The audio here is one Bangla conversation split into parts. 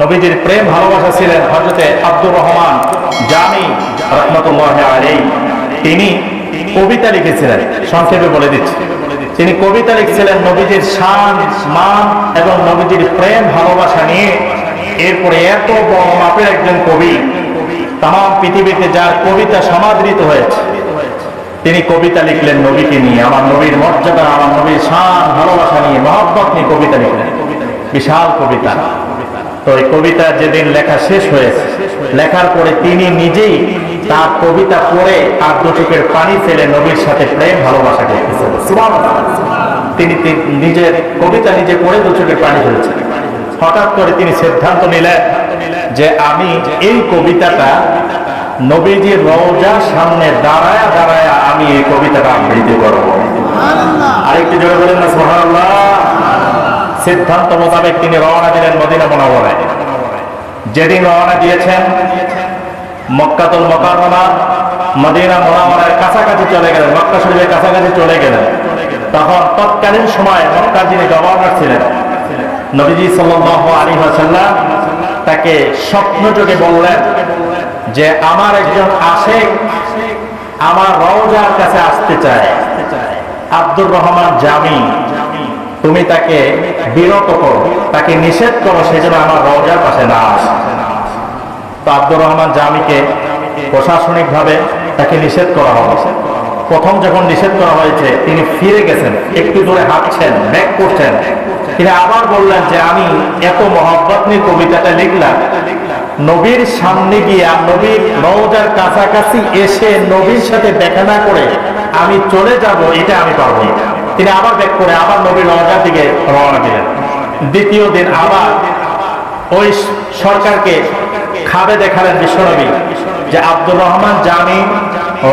নবীজির প্রেম, ভালোবাসা ছিলেন হজরতে আব্দুর রহমান জামি রহমতুল্লাহ আলাই তিনি কবিতা লিখেছিলেন, সংক্ষেপে বলে দিচ্ছি। তিনি কবিতা লিখছিলেন নবীজির শান, মান এবং নবীজির প্রেম, ভালোবাসা নিয়ে। এরপরে এত বড় মাপের একজন কবি, তাম পৃথিবীতে যার কবিতা সমাদৃত হয়েছে, তিনি কবিতা লিখলেন নবীকে নিয়ে। আমার নবীর মর্যাদা, আমার নবীর শান, ভালোবাসা নিয়ে, মহব্বত নিয়ে কবিতা লিখলেন। বিশাল কবিতা। তো এই কবিতা যেদিন লেখা শেষ হয়েছে লেখার পরে তিনি নিজেই তার কবিতা পড়ে আর দু চোখের পানি ফেলে নবীর সাথে প্রেম ভালোবাসা করতেছেন। তিনি নিজের কবিতা নিজে পড়ে দু চোখের পানি ফেলেছেন। হঠাৎ করে তিনি সিদ্ধান্ত নিলেন যে আমি এই কবিতাটা নবীজির রওজার সামনে দাঁড়ায়া দাঁড়ায়া আমি এই কবিতাটা আবৃত্তি করব। আরেকটু জোরে বলেন না সুবহানাল্লাহ। সিদ্ধান্ত মোতাবেক তিনি রওনা দিলেন মদিনা মনোবরায় যেদিন রওনা দিয়েছেন, মক্কাতুল মকাররমা, মদিনা মোনাওয়ারার কাছাকাছি চলে গেলেন, মক্কা শরীফের কাছাকাছি চলে গেলেন। তখন তৎকালীন সময় মক্কার যিনি গভর্নর ছিলেন, নবীজি সাল্লাল্লাহু আলাইহি ওয়াসাল্লাম তাকে স্বপ্ন যোগে বললেন যে, আমার একজন আশেক আমার রওজার কাছে আসতে চায়, আব্দুর রহমান জামি তুমি তাকে বিরত করো, তাকে নিষেধ করো সেজন্য আমার রওজার পাশে না আসে। তো আব্দুর রহমান জামিকে প্রশাসনিকভাবে তাকে নিষেধ করা হবে। প্রথম যখন নিষেধ করা হয়েছে, তিনি ফিরে গেছেন, একটু দূরে হাঁটছেন, ব্যাক করছেন। তিনি আবার বললেন যে, আমি এত মহব্বত নিয়ে কবিতাটা লিখলাম। নবীর সামনে গিয়ে আর নবীর রওজার কাছাকাছি এসে নবীর সাথে দেখা না করে আমি চলে যাব, এটা আমি পারব না। তিনি আবার ব্যাক করে আবার নবীর রওজার দিকে রওনা দিলেন। দ্বিতীয় দিন আবার ওই সরকারকে খাবে দেখালেন বিশ্বনবী যে আব্দুর রহমান জামি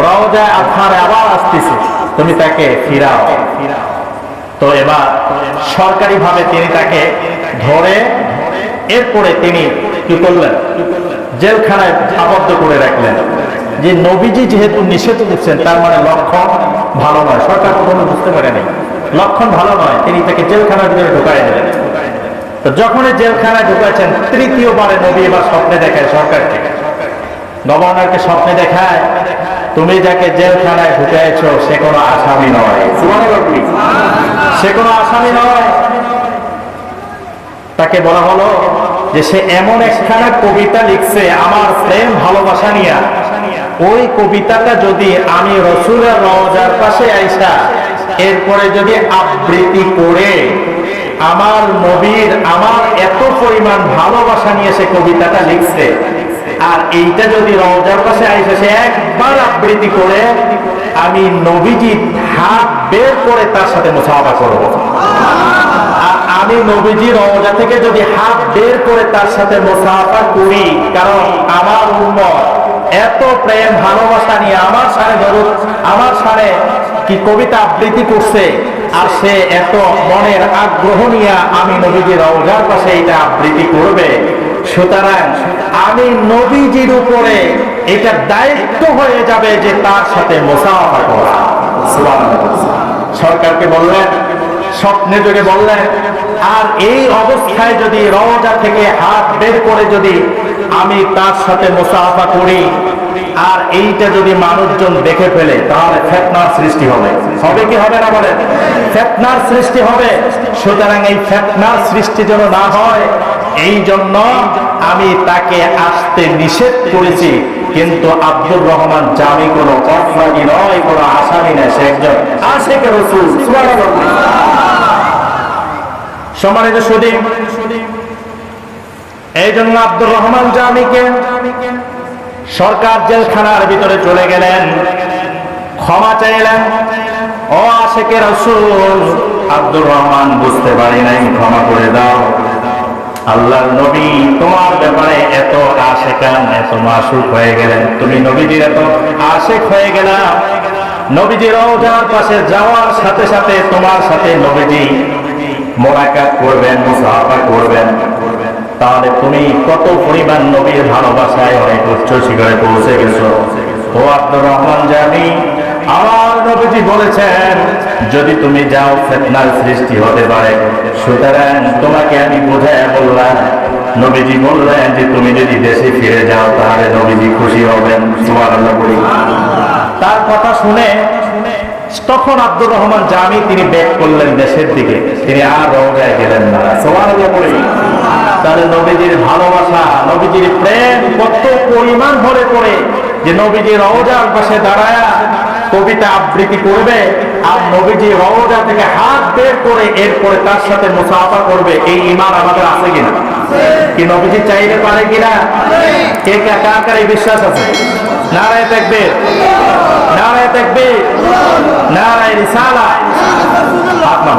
রওজা আপনার আবার আসতেছে, তুমি তাকে ফিরাও। তো এবার সরকারি ভাবে তিনি তাকে ধরে এরপরে তিনি কি করলেন? জেলখানায় আবদ্ধ করে রাখলেন। যে নবীজি যেহেতু নিষেধ করছেন তার মানে লক্ষণ ভালো নয়। সরকার কখনো বুঝতে পারেনি। লক্ষণ ভালো নয়, তিনি তাকে জেলখানার ভিতরে ঢুকাই দিলেন তো যখনই জেলখানায় ঢুকাচ্ছেন তৃতীয়বারে নবী এবার স্বপ্নে দেখায় সরকারকে। গভর্নরকে স্বপ্নে দেখায়, তুমি যাকে জেলখানায় ঢুকাইছ, সে কোনো আসামি নয়। সে কোনো আসামি নয়। তাকে বলা হলো যে সে এমন একখানা কবিতা লিখছে, আমার প্রেম ভালোবাসা নিয়া। ওই কবিতাটা যদি আমি রসুলের রওজার পাশে আইসা, এরপরে যদি আবৃত্তি করে, আমার নবীর আমার এত পরিমাণ ভালোবাসা নিয়ে সে কবিতাটা লিখছে, আর এইটা যদি রওজার পাশে আইসা সে একবার আবৃত্তি করে, আমি নবীজি হাত বের করে তার সাথে মোসাফা করব। আমি নবীজি রওজা থেকে যদি হাত বের করে তার সাথে মোসাফা করি, কারণ আমার উম্মত এত প্রেম, ভালোবাসা নিয়ে আমার সারে ধরুন আমার সারে কি কবিতা আবৃত্তি করছে, আর সে এত মনের আগ্রহ নিয়ে আমি নবীজি রওজার পাশে এটা আবৃত্তি করবে। সুতরাং আমি নবীজির উপরে এটা দায়িত্ব হয়ে যাবে যে তার সাথে মোসাফা করা। সরকারকে বললেন, স্বপ্নে যোগে বললেন, আর এই অবস্থায় যদি রওজা থেকে হাত বের করে যদি আমি তার সাথে মুসাফা করি। আর এইটা যদি মানুষজন দেখে ফেলে, তাহলে ফেতনার সৃষ্টি হবে। হবে কি হবে না বলেন? ফেতনার সৃষ্টি হবে। সুতরাং এই ফেতনার সৃষ্টি যেন না হয়, এই জন্য আমি তাকে আসতে নিষেধ করেছি। কিন্তু আব্দুর রহমান জামি কোনো অপরাধী নয়, কোনো আসামি নয়, সে একজন আশেখ রসুল। সম্মানিত সুদী এই জন্য আব্দুর রহমান জামিকে সরকার জেলখানার ভিতরে চলে গেলেন। ক্ষমা চাইলেন। ও আশেকে রসুল, আব্দুর রহমান বুঝতে পারি নাই, ক্ষমা করে দাও। আল্লাহ নবী, তোমার ব্যাপারে এত আশেকান এত মাসুক হয়ে গেলেন। তুমি নবীজির এত আশেক হয়ে গেলাম নবীজির রওজার পাশে যাওয়ার সাথে সাথে তোমার সাথে নবীজি মোলাকাত করবেন, মুসাফা করবেন। তাহলে তুমি কত পরিমাণ নবীর ভালোবাসায় অনেক উচ্চ শিখরে পৌঁছে গেছো? ও আব্দুর রহমান জানি, আমার নবীজি বলেছেন, যদি তুমি যাও, ফেতনার সৃষ্টি হতে পারে। সুতরাং তোমাকে আমি বোঝায় বললাম, নবীজি বললেন যে তুমি যদি দেশে ফিরে যাও, তাহলে নবীজি খুশি হবেন। সুবহানাল্লাহ বলি। তার কথা শুনে তখন আব্দুর রহমান জামি তিনি ব্যাক করলেন দেশের দিকে। তিনি আর রওজায় গেলেন না। সুবহানাল্লাহ বলি। তাহলে নবীজির ভালোবাসা, নবীজির প্রেম কত পরিমাণ ভরে পড়ে যে নবীজি রওজার পাশে দাঁড়ায়া কবিতা আবৃত্তি করবে আর নবীজি রওজা থেকে হাত বের করে এরপরে তার সাথে মুসাফা করবে। এই ইমান আমাদের আছে কিনা? কি নবীজি চাইলে পারে কিনা? কে কার কার এই বিশ্বাস আছে? নারায় থাকবে নারায় থাকবে নারায় রিসালা নামা